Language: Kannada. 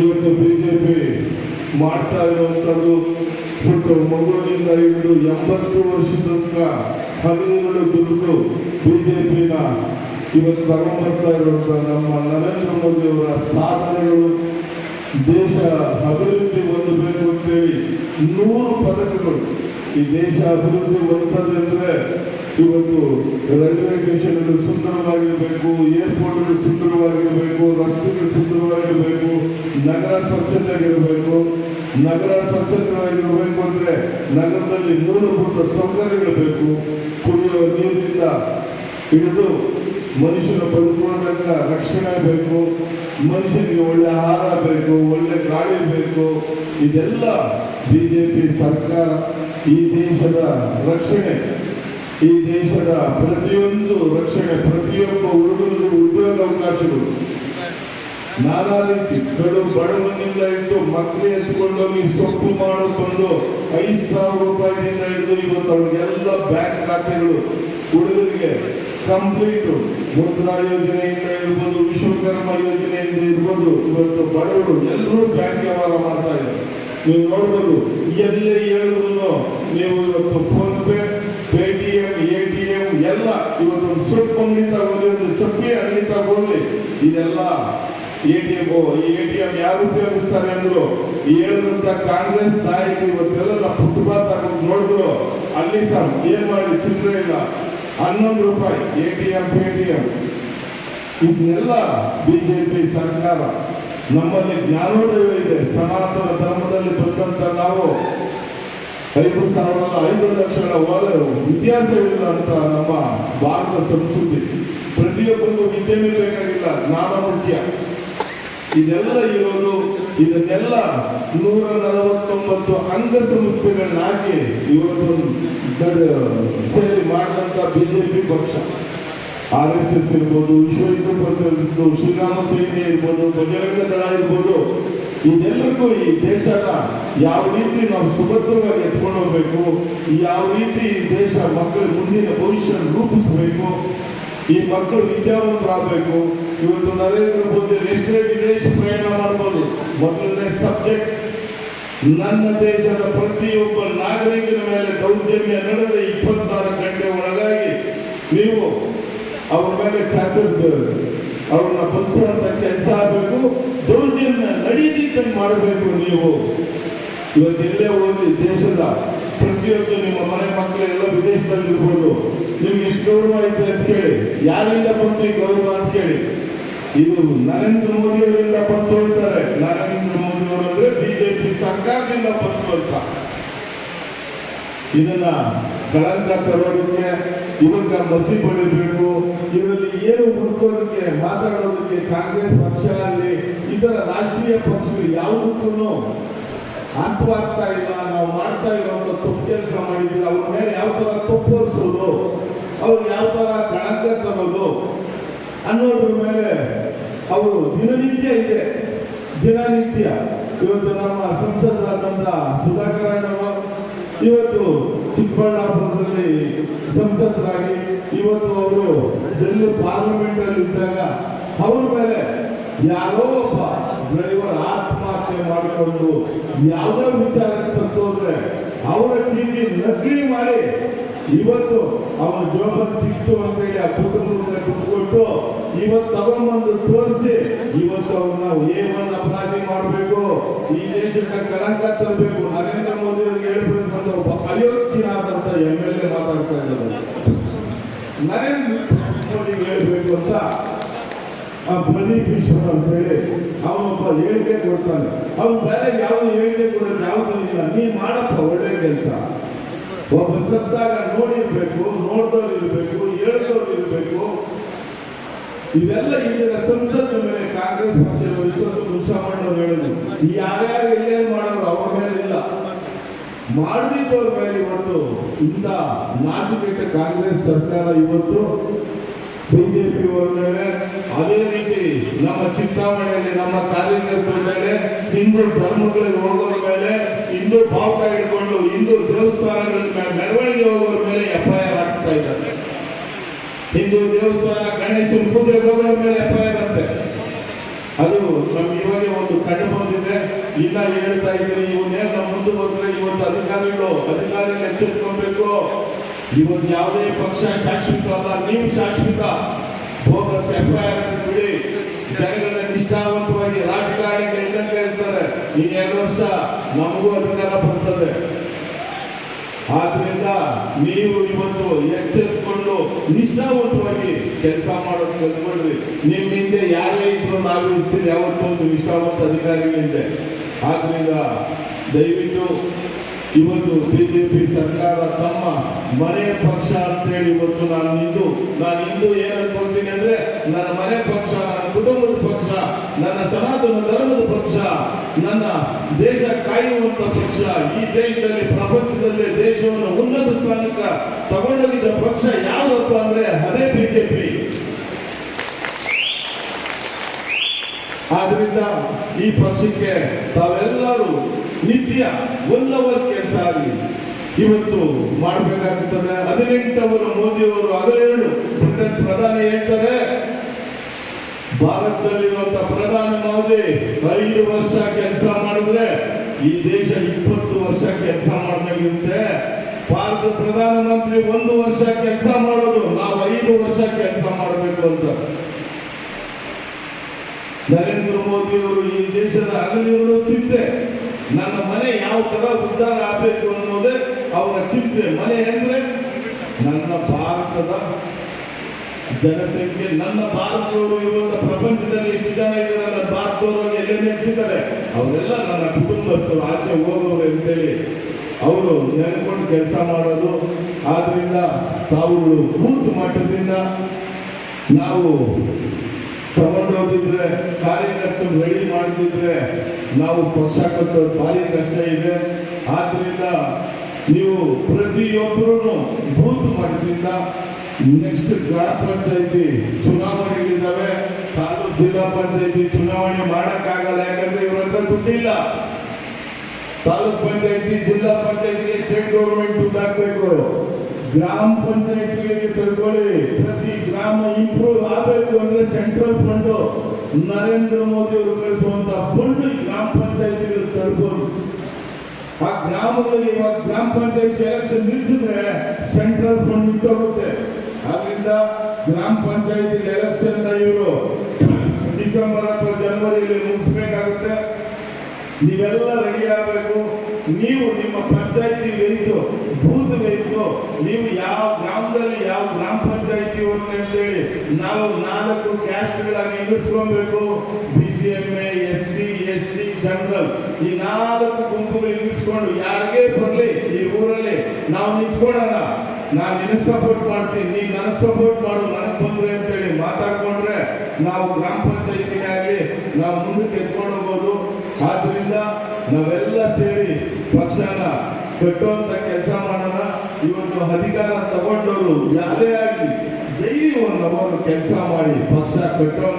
ಇವತ್ತು ಬಿ ಜೆ ಪಿ ಮಾಡ್ತಾ ಇರುವಂಥದ್ದು ಬಿಟ್ಟು ಮಗುವಿನಿಂದ ಹಿಡಿದು ಎಂಬತ್ತು ವರ್ಷದ ತನಕ ಹಗಲುಗಳು ದುಡಿದು ಬಿಜೆಪಿನ ಇವತ್ತು ತಗೊಂಡ್ಬರ್ತಾ ಇರುವಂಥ ನಮ್ಮ ನರೇಂದ್ರ ಮೋದಿ ಅವರ ಸಾಧನೆಗಳು ದೇಶ ಅಭಿವೃದ್ಧಿ ಹೊಂದಬೇಕು ಅಂತೇಳಿ ನೂರು ಪದಕಗಳು. ಈ ದೇಶ ಅಭಿವೃದ್ಧಿ ಹೊಂದದೆ ಅಂದ್ರೆ ಇವತ್ತು ರೈಲ್ವೆ ಸ್ಟೇಷನ್ಗಳು ಸುಂದರವಾಗಿರಬೇಕು ಏರ್ಪೋರ್ಟ್ಗಳು ಸುಂದರವಾಗಿರಬೇಕು, ರಸ್ತೆಗಳು ನಗರ ಸ್ವಚ್ಛತೆಯಾಗಿರಬೇಕು ನಗರ ಸ್ವಚ್ಛತೆಯಾಗಿರಬೇಕು ಅಂದ್ರೆ ನಗರದಲ್ಲಿ ಮೂಲಭೂತ ಸೌಕರ್ಯಗಳು ಬೇಕು. ಕುಡಿಯುವ ನೀರಿನಿಂದ ಹಿಡಿದು ಮನುಷ್ಯನ ಬದುಕುವಂತ ರಕ್ಷಣೆ ಬೇಕು, ಮನುಷ್ಯನಿಗೆ ಒಳ್ಳೆ ಆಹಾರ ಬೇಕು, ಒಳ್ಳೆ ಗಾಳಿ ಬೇಕು. ಇದೆಲ್ಲ ಬಿ ಜೆ ಪಿ ಸರ್ಕಾರ ಈ ದೇಶದ ರಕ್ಷಣೆ. ಈ ದೇಶದ ಪ್ರತಿಯೊಂದು ರಕ್ಷಣೆ, ಪ್ರತಿಯೊಬ್ಬ ಹುಡುಗನಿಗೂ ಉದ್ಯೋಗ ಅವಕಾಶಗಳು ನಾನಾ ರೀತಿ ಕಡು ಬಡವನಿಂದ ಇಟ್ಟು ಮಕ್ಕಳು ಎತ್ಕೊಂಡೋಗಿ ಸೊಪ್ಪು ಮಾಡಿಕೊಂಡು ಐದು ಸಾವಿರ ರೂಪಾಯಿನಿಂದ ಹಿಡಿದು ಇವತ್ತು ಅವ್ರಿಗೆಲ್ಲ ಬ್ಯಾಂಕ್ ಖಾತೆಗಳು ಹುಡುಗರಿಗೆ ಕಂಪ್ಲೀಟ್ ಮುದ್ರಾ ಯೋಜನೆಯಿಂದ ಇರ್ಬೋದು ವಿಶ್ವಕರ್ಮ ಯೋಜನೆಯಿಂದ ಇರ್ಬೋದು ಇವತ್ತು ಬಡವರು ಎಲ್ಲರೂ ಬ್ಯಾಂಕ್ ವ್ಯವಹಾರ ಮಾಡ್ತಾ ಇದ್ದಾರೆ. ನೀವು ನೋಡ್ಬೋದು, ಎಲ್ಲೇ ಹೇಳಿದ್ರು ನೀವು ಇವತ್ತು PhonePe Paytm A T M ಎಲ್ಲ ಇವತ್ತು ಸ್ವಲ್ಪ ಅಂಗಡಿ ತಗೋಲಿ ಒಂದು ಚಪ್ಪಿ ಇದೆಲ್ಲ ಎ ಟಿ ಎಂ ಈ ಎ ಟಿ ಎಂ ಯಾರು ಉಪಯೋಗಿಸ್ತಾರೆ ಅಂದ್ರು ಹೇಳಿದಂತ ಕಾಂಗ್ರೆಸ್ ನಾಯಕರು ಇವತ್ತೆಲ್ಲ ಫುಟ್ಬಾಲ್ ತಗೊಂಡು ನೋಡಿದ್ರು, ಅಲ್ಲಿ ಸರ್ ಏನ್ ಮಾಡಿ ಚಿಲ್ಲರೆ ಇಲ್ಲ. ಹನ್ನೊಂದು ರೂಪಾಯಿ, A T M, Paytm. ಇದನ್ನೆಲ್ಲ ಬಿಜೆಪಿ ಸರ್ಕಾರ. ನಮ್ಮಲ್ಲಿ ಜ್ಞಾನೋದಯ ಇದೆ ಸನಾತನ ಧರ್ಮದಲ್ಲಿ ಬಂದಂತ ನಾವು. ಐದು ಸಾವಿರದ ಐದು ಲಕ್ಷಗಳ ಒಲ ವ್ಯತ್ಯಾಸವಿಲ್ಲ ಅಂತ ನಮ್ಮ ಭಾರತ ಸಂಸ್ಕೃತಿ. ಪ್ರತಿಯೊಬ್ಬರಿಗೂ ವಿದ್ಯೆನೇ ಬೇಕಾಗಿಲ್ಲ, ಜ್ಞಾನ ಮುಖ್ಯ. ಇದೆಲ್ಲ ಇರೋದು ಇದನ್ನೆಲ್ಲ ನೂರ ನಲವತ್ತೊಂಬತ್ತು ಅಂಗ ಸಂಸ್ಥೆಗಳನ್ನಾಗಿ ಇವತ್ತು ಸೇರಿ ಮಾಡಿದಂತ ಬಿಜೆಪಿ ಪಕ್ಷ. ಆರ್ ಎಸ್ ಎಸ್ ಇರ್ಬೋದು ವಿಶ್ವ ಹಿಂದೂ ಇರ್ಬೋದು ಶ್ರೀರಾಮ ಸೇನೆ ಇರ್ಬೋದು, ಬಜರಂಗ ದಳ ಇರ್ಬೋದು, ಇದೆಲ್ಲರಿಗೂ ಈ ದೇಶನ ಯಾವ ರೀತಿ ನಾವು ಸುಭದ್ರವಾಗಿ ಎತ್ಕೊಂಡು ಹೋಗ್ಬೇಕು ಯಾವ ರೀತಿ ಈ ದೇಶ ಮಕ್ಕಳ ಮುಂದಿನ ಭವಿಷ್ಯ ರೂಪಿಸಬೇಕು, ಈ ಮಕ್ಕಳು ವಿದ್ಯಾವಂತರಾಗಬೇಕು ಇವತ್ತು ನರೇಂದ್ರ ಮೋದಿ ಎಷ್ಟೇ ವಿದೇಶ ಪ್ರಯಾಣ ಮಾಡ್ಬೋದು. ಮೊದಲನೇ ಸಬ್ಜೆಕ್ಟ್, ನನ್ನ ದೇಶದ ಪ್ರತಿಯೊಬ್ಬ ನಾಗರಿಕನ ಮೇಲೆ ದೌರ್ಜನ್ಯ ನಡೆದ ಇಪ್ಪತ್ನಾಲ್ಕು ಗಂಟೆ ಒಳಗಾಗಿ ನೀವು ಅವ್ರ ಮೇಲೆ ಚಾತುರ್ಯ ಅವ್ರನ್ನ ಬಂಧಿಸುವಂತ ಕೆಲಸ ಆಗಬೇಕು. ದೌರ್ಜನ್ಯ ನಡೀತಿದ್ದಂಗೆ ಮಾಡಬೇಕು ನೀವು. ಇವತ್ತೆಲ್ಲೇ ಹೋಗಿ ದೇಶದ ಪ್ರತಿಯೊಂದು ನಿಮ್ಮ ಮನೆ ಮಕ್ಕಳು ಎಲ್ಲ ವಿದೇಶದಲ್ಲಿ ಇರ್ಬೋದು ನಿಮ್ಗೆ ಇಷ್ಟು ಗೌರವ ಐತೆ ಅಂತ ಕೇಳಿ. ಯಾರಿಂದ ಬಂತು ಈ ಗೌರವ ಅಂತ ಕೇಳಿ. ಇದು ನರೇಂದ್ರ ಮೋದಿ ಅವರಿಂದ ಬಂತು ಅಂತಾರೆ. ನರೇಂದ್ರ ಮೋದಿ ಅವರು ಅಂದ್ರೆ ಬಿಜೆಪಿ ಸರ್ಕಾರದಿಂದ ಬಂತು ಅಂತ. ಇದನ್ನ ಕಳಂಕ ತರೋದಕ್ಕೆ ಇವಕ್ಕ ಮಸಿ ಪಡಿಬೇಕು ಇದರಲ್ಲಿ ಏನು ಹುಡುಕೋದಕ್ಕೆ, ಮಾತಾಡೋದಕ್ಕೆ ಕಾಂಗ್ರೆಸ್ ಪಕ್ಷ ಆಗಲಿ ಇತರ ರಾಷ್ಟ್ರೀಯ ಪಕ್ಷಗಳು ಯಾವುದಕ್ಕೂ ಅರ್ಥವಾಗ್ತಾ ಇಲ್ಲ, ನಾವು ಮಾಡ್ತಾ ಇರುವಂತ ತಪ್ಪು ಕೆಲಸ ಮಾಡಿದ್ದೀವಿ. ಅವ್ರ ಮೇಲೆ ಯಾವ ತರ ತಪ್ಪೋರಿಸೋದು ಅವ್ರು ಯಾವ ತರ ಕಳಂಕ ತರೋದು? ಅನ್ನೋದ್ರ ಮೇಲೆ ಅವರು ದಿನನಿತ್ಯ ಇದೆ. ದಿನನಿತ್ಯ. ಇವತ್ತು ನಮ್ಮ ಸಂಸದರಾದಂತಹ ಸುಧಾಕರ ಇವತ್ತು ಚಿಕ್ಕಬಳ್ಳಾಪುರದಲ್ಲಿ ಸಂಸದರಾಗಿ, ಇವತ್ತು ಅವರು ಡೆಲ್ಲಿ ಪಾರ್ಲಿಮೆಂಟ್ ಅಲ್ಲಿ ಇದ್ದಾಗ ಅವ್ರ ಮೇಲೆ ಯಾರೋ ಒಬ್ಬ ಡ್ರೈವರ್ ಆತ್ಮಹತ್ಯೆ ಮಾಡಿಕೊಂಡು ಯಾವುದೋ ವಿಚಾರಕ್ಕೆ ಸತ್ತೋದ್ರೆ ಅವರ ಚೀಟಿ ನಕಲಿ ಮಾಡಿ ಇವತ್ತು ಅವನ ಜೋಬಲ್ಲಿ ಸಿಕ್ತು ಅಂತ ಹೇಳಿ ಆ ಕುಟುಂಬದ ಕೊಟ್ಟು ಇವತ್ತು ತಗೊಂಡ್ಬಂದು ತೋರಿಸಿ ಇವತ್ತು ಅವ್ರನ್ನ ಏಮನ್ ಅಪರಾಧಿ ಮಾಡಬೇಕು, ಈ ದೇಶಕ್ಕೆ ಕಳಂಕ ತರಬೇಕು. ನರೇಂದ್ರ ಮೋದಿ ಅವರಿಗೆ ಹೇಳ್ಬೇಕು ಅಂತ ಒಬ್ಬ ಅಯೋಗ್ಯನಾದಂತ ಎಂ ಎಲ್ ಎ ಮಾತಾಡ್ತಾ ಇದ್ದಾರೆ. ನರೇಂದ್ರ ಮೋದಿ ಹೇಳ್ಬೇಕು ಅಂತ ಆ ಪ್ರದೀಪ್ ಈಶ್ವರ್ ಅಂತ ಹೇಳಿ ಅವನೊಬ್ಬ ಹೇಳಿಕೆ ಕೊಡ್ತಾನೆ. ಅವನು ಬೇರೆ ಯಾವ ಹೇಳಿಕೆ ಕೊಡೋದು ಯಾವ ಇಲ್ಲ. ನೀ ಮಾಡಪ್ಪ ಒಳ್ಳೆ ಕೆಲಸ. ಒಬ್ಬ ಸತ್ತಾಗ ನೋಡಿರ್ಬೇಕು, ನೋಡ್ದವ್ರು ಇರಬೇಕು, ಹೇಳ್ದವ್ರು ಇರಬೇಕು. ಇವೆಲ್ಲ ಇಂದಿನ ಸಂಸತ್ ಮೇಲೆ ಕಾಂಗ್ರೆಸ್ ಪಕ್ಷದ ಇಷ್ಟೊಂದು ಮುನ್ಸಾಮಣ್ಣವ್ರು ಹೇಳಿದ್ರು ಯಾರ್ಯಾರು ಎಲ್ಲೇನು ಮಾಡೋರು ಅವ್ರ ಮೇಲೆ ಇಲ್ಲ ಮಾಡಿದವ್ರ ಮೇಲೆ ಇವತ್ತು ಇಂಥ ನಾಚಿಕೆಟ್ಟ ಕಾಂಗ್ರೆಸ್ ಸರ್ಕಾರ ಇವತ್ತು ಬಿಜೆಪಿ ಅವರ ಮೇಲೆ ನಮ್ಮ ಚಿಂತಾಮಣಿಯಲ್ಲಿ, ನಮ್ಮ ಕಾರ್ಯಕರ್ತರ ಮೇಲೆ ಹಿಂದೂ ಧರ್ಮಗಳಿಗೆ ಹೋಗೋರ ಮೇಲೆ, ಹಿಂದೂ ಭಾವಕ ಇಟ್ಕೊಂಡು, ಹಿಂದೂ ದೇವಸ್ಥಾನಗಳ ಮೆರವಣಿಗೆ ಹೋಗೋರ ಮೇಲೆ ಎಫ್ ಐ ಆರ್ ಹಾಕ್ಸ್ತಾ ಇದ್ದಾರೆ. ಹಿಂದೂ ದೇವಸ್ಥಾನ ಗಣೇಶನ ಪೂಜೆಗೆ ಹೋಗೋರ ಮೇಲೆ ಎಫ್ ಐ ಆರ್ ಅಂತೆ ಅದು ನಮ್ಗೆ ಇವಾಗ ಒಂದು ಕಣ್ಣು ಬಂದಿದೆ. ಇಲ್ಲ ಹೇಳ್ತಾ ಇದ್ದೀನಿ ಇವನ್ನೇನು ಮುಂದೆ ಬಂದ್ರೆ ಇವತ್ತು ಅಧಿಕಾರಿಗಳು ಅಧಿಕಾರಿಗಳು ಎಚ್ಚೆತ್ಕೊಬೇಕು ಇವತ್ತು ಯಾವುದೇ ಪಕ್ಷ ಶಾಶ್ವತ ಅಲ್ಲ, ನೀವು ಶಾಶ್ವತ. ಐ ಆರ್ ಬಿಡಿ ಜನಗಳ ನಿಷ್ಠಾವಂತವಾಗಿ ರಾಜಕಾರಣಿಗಳು ಇದ್ದಂಗೆ ಇರ್ತಾರೆ ಇನ್ನು ಎರಡು ವರ್ಷ ನಮಗೂ ಅಧಿಕಾರ ಬರ್ತದೆ. ಆದ್ರಿಂದ ನೀವು ಇವತ್ತು ಎಚ್ಚೆತ್ಕೊಂಡು ನಿಷ್ಠಾವಂತವಾಗಿ ಕೆಲಸ ಮಾಡೋದು ಕಲ್ತ್ಕೊಳ್ರಿ. ನಿಮ್ಮ ಹಿಂದೆ ಯಾರೇ ಇದ್ರು ನಾವು ಇರ್ತೀರಿ ಯಾವತ್ತೂ ಒಂದು ನಿಷ್ಠಾವಂತ ಅಧಿಕಾರಿಗಳಿದೆ. ಆದ್ರಿಂದ ದಯವಿಟ್ಟು ಇವತ್ತು ಬಿಜೆಪಿ ಸರ್ಕಾರ ತಮ್ಮ ಮನೆ ಪಕ್ಷ ಅಂತೇಳಿ ಇವತ್ತು ನಾನು ಇಂದು ನಾನು ಇಂದು ಏನು ಅಂದ್ರೆ ನನ್ನ ಮನೆ ಪಕ್ಷ, ನನ್ನ ಕುಟುಂಬದ ಪಕ್ಷ, ನನ್ನ ಸನಾತನ ಧರ್ಮದ ಪಕ್ಷ, ನನ್ನ ದೇಶ ಕಾಯುವಂತ ಪಕ್ಷ, ಈ ದೇಶದಲ್ಲಿ, ಪ್ರಪಂಚದಲ್ಲಿ ದೇಶವನ್ನು ಉನ್ನತ ಸ್ಥಾನಕ್ಕೆ ತಗೊಂಡೋಗಿದ್ದ ಪಕ್ಷ ಯಾವ್ದಪ್ಪ ಅಂದ್ರೆ ಅದೇ ಬಿಜೆಪಿ. ಆದ್ರಿಂದ ಈ ಪಕ್ಷಕ್ಕೆ ತಾವೆಲ್ಲರೂ ನಿತ್ಯ ಒನ್ ಕೆಲಸ ಆಗಲಿ ಇವತ್ತು ಮಾಡಬೇಕಾಗುತ್ತದೆ ಹದಿನೆಂಟವರು ಮೋದಿಯವರು, ಹದಿನೇಳು ಬ್ರಿಟನ್ ಪ್ರಧಾನಿ ಹೇಳ್ತಾರೆ. ಭಾರತದಲ್ಲಿರುವಂತ ಪ್ರಧಾನಿ ಮೋದಿ ಐದು ವರ್ಷ ಕೆಲಸ ಮಾಡಿದ್ರೆ ಈ ದೇಶ ಇಪ್ಪತ್ತು ವರ್ಷ ಕೆಲಸ ಮಾಡಿದಂಗಿರುತ್ತೆ ಭಾರತ ಪ್ರಧಾನಮಂತ್ರಿ ಒಂದು ವರ್ಷ ಕೆಲಸ ಮಾಡೋದು, ನಾವು ಐದು ವರ್ಷ ಕೆಲಸ ಮಾಡಬೇಕು ಅಂತ. ನರೇಂದ್ರ ಮೋದಿ ಅವರು ಈ ದೇಶದ ಅಗಲಿಗಳು ಚಿಂತೆ. ನನ್ನ ಮನೆ ಯಾವ ತರ ಉದ್ಧಾರ ಆಗಬೇಕು ಅನ್ನೋದೇ ಅವರ ಚಿಂತೆ. ಮನೆ ಅಂದ್ರೆ ನನ್ನ ಭಾರತದ ಜನಸಂಖ್ಯೆ, ನನ್ನ ಭಾರತದವರು ಇವತ್ತು ಪ್ರಪಂಚದಲ್ಲಿ ಎಷ್ಟು ಜನ ಇದ್ದಾರೆ ನನ್ನ ಭಾರತದವರು ಎಲ್ಲೇ ನೆಲೆಸಿದ್ದಾರೆ. ಅವರೆಲ್ಲ ನನ್ನ ಕುಟುಂಬಸ್ಥರು, ಆಚೆ ಹೋಗೋರು ಅಂತೇಳಿ ಅವರು ನೆನ್ಕೊಂಡು ಕೆಲಸ ಮಾಡೋದು. ಆದ್ರಿಂದ ತಾವು ಬೂತ್ ಮಟ್ಟದಿಂದ ನಾವು ತಗೊಂಡೋಗಿದ್ರೆ ಕಾರ್ಯಕರ್ತರು ರೆಡಿ ಮಾಡಿದ್ರೆ ನಾವು ಕಟ್ಟೋದು ಭಾರಿ ಕಷ್ಟ ಇದೆ. ಆದ್ರಿಂದ ನೀವು ಪ್ರತಿಯೊಬ್ಬರೂ ಬೂತ್ ಮಟ್ಟದಿಂದ ನೆಕ್ಸ್ಟ್ ಗ್ರಾಮ ಪಂಚಾಯತಿ ಚುನಾವಣೆಗಳಿದ್ದಾವೆ. ತಾಲೂಕು ಜಿಲ್ಲಾ ಪಂಚಾಯತಿ ಚುನಾವಣೆ ಮಾಡಕ್ಕಾಗಲ್ಲ, ಯಾಕಂದ್ರೆ ಇವ್ರ ಹತ್ರ ದುಡ್ಡಿಲ್ಲ. ತಾಲೂಕ್ ಪಂಚಾಯತಿ, ಜಿಲ್ಲಾ ಪಂಚಾಯತಿಗೆ ಸ್ಟೇಟ್ ಗೌರ್ಮೆಂಟ್ ದುಡ್ಡು ಹಾಕ್ಬೇಕು. ಗ್ರಾಮ ಪಂಚಾಯತಿಗಳಿಗೆ ತಗೊಳ್ಳಿ ಪ್ರತಿ ಗ್ರಾಮ ಇಂಪ್ರೂವ್ ಆಗಬೇಕು ಅಂದ್ರೆ ಸೆಂಟ್ರಲ್ ಫಂಡ್ ನರೇಂದ್ರ ಮೋದಿ ಅವರು ಕಳಿಸುವಂತಹ ಫಂಡ್ ಗ್ರಾಮ ಪಂಚಾಯತಿಗಳು ತರ್ಬೋದು. ಆ ಗ್ರಾಮಗಳಲ್ಲಿ ಇವಾಗ ಗ್ರಾಮ ಪಂಚಾಯತಿ ಎಲೆಕ್ಷನ್ ನಿಲ್ಲಿಸಿದ್ರೆ ಸೆಂಟ್ರಲ್ ಫಂಡ್ ಇಟ್ಟೋಗುತ್ತೆ ಆದ್ರಿಂದ ಗ್ರಾಮ ಪಂಚಾಯತಿ ಎಲೆಕ್ಷನ್ ಇವರು ಡಿಸೆಂಬರ್ ಅಥವಾ ಜನವರಿಯಲ್ಲಿ ಮುಗಿಸ್ಬೇಕಾಗುತ್ತೆ ನೀವೆಲ್ಲ ರೆಡಿ ಆಗಬೇಕು. ನೀವು ನಿಮ್ಮ ಪಂಚಾಯಿತಿ ವಹಿಸು ಬೂತ್ ವಹಿಸು ನೀವು ಯಾವ ಗ್ರಾಮದಲ್ಲಿ ಯಾವ ಗ್ರಾಮ ಪಂಚಾಯಿತಿ ಹೋಗಿ ಅಂತೇಳಿ ನಾವು ನಾಲ್ಕು ಕ್ಯಾಸ್ಟ್ಗಳಾಗಿ ಎದುರಿಸ್ಕೊಬೇಕು B C M A S C S T general ಈ ನಾಲ್ಕು ಗುಂಪುಗಳು ಎದುರಿಸ್ಕೊಂಡು ಯಾರಿಗೇ ಬರಲಿ ಈ ಊರಲ್ಲಿ ನಾವು ನಿಂತ್ಕೊಳ್ಳೋಣ. ನಾನು ನಿನಗೆ ಸಪೋರ್ಟ್ ಮಾಡ್ತೀನಿ, ನೀನು ನನಗೆ ಸಪೋರ್ಟ್ ಮಾಡು, ನನಗೆ ಬಂದ್ರೆ ಅಂತೇಳಿ ಮಾತಾಡ್ಕೊಂಡ್ರೆ ನಾವು ಗ್ರಾಮ ಪಂಚಾಯತಿನೇ ಆಗಲಿ ನಾವು ಮುಂದಕ್ಕೆ ಎತ್ಕೊಂಡು ಹೋಗ್ಬೋದು ಆದ್ರಿಂದ ನಾವೆಲ್ಲ ಸೇರಿ ಪಕ್ಷನ ಕಟ್ಟುವಂತ ಕೆಲಸ ಮಾಡೋಣ ಇವತ್ತು ಅಧಿಕಾರ ತಗೊಂಡವರು ಯಾರೇ ಆಗಲಿ ಡೈಲಿ ಒಂದು ಕೆಲಸ ಮಾಡಿ ಪಕ್ಷ ಕಟ್ಟುವಂತ